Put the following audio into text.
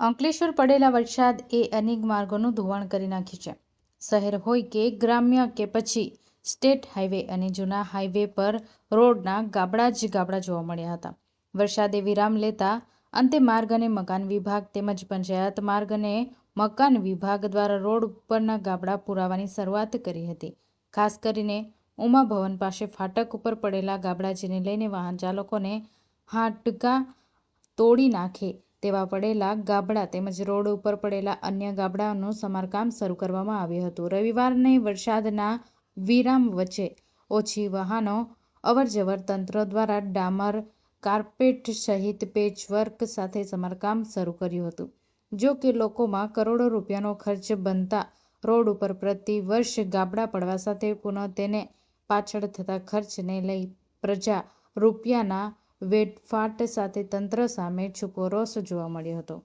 અંકલેશ્વર પડેલા વરસાદ એ અનેક માર્ગોનું ધોવાણ કરી નાખ્યું છે. શહેર હોય કે ગ્રામ્ય કે પછી સ્ટેટ હાઈવે અને જૂના હાઈવે પર રોડના ગાબડા જ ગાબડા જોવા મળ્યા હતા. વરસાદે વિરામ લેતા અંતે માર્ગ અને મકાન વિભાગ તેમજ પંચાયત માર્ગ અને મકાન વિભાગ દ્વારા રોડ ઉપરના ગાબડા પુરાવાની શરૂઆત કરી હતી. ખાસ કરીને ઉમા ભવન પાસે ફાટક ઉપર પડેલા ગાબડા જેને લઈને વાહન ચાલકોને હાટકા તોડી નાખે તેવા પડેલા ગાબડા તેમજ રોડ ઉપર પડેલા અન્ય ગાબડાઓનું સમારકામ શરૂ કરવામાં આવ્યું હતું. રવિવારને વરસાદના વિરામ વચ્ચે ઓછી વાહનો અવરજવર તંત્ર દ્વારા ડામર, કારપેટ સહિત પેચવર્ક સાથે સમારકામ શરૂ કર્યું હતું. જો કે લોકોમાં કરોડો રૂપિયાનો ખર્ચ બનતા રોડ ઉપર પ્રતિ વર્ષ ગાબડા પડવા સાથે પુનઃ તેને પાછળ થતા ખર્ચને લઈ પ્રજા રૂપિયાના વેડફાટ સાથે તંત્ર સામે છૂપો રોષ જોવા મળ્યો હતો.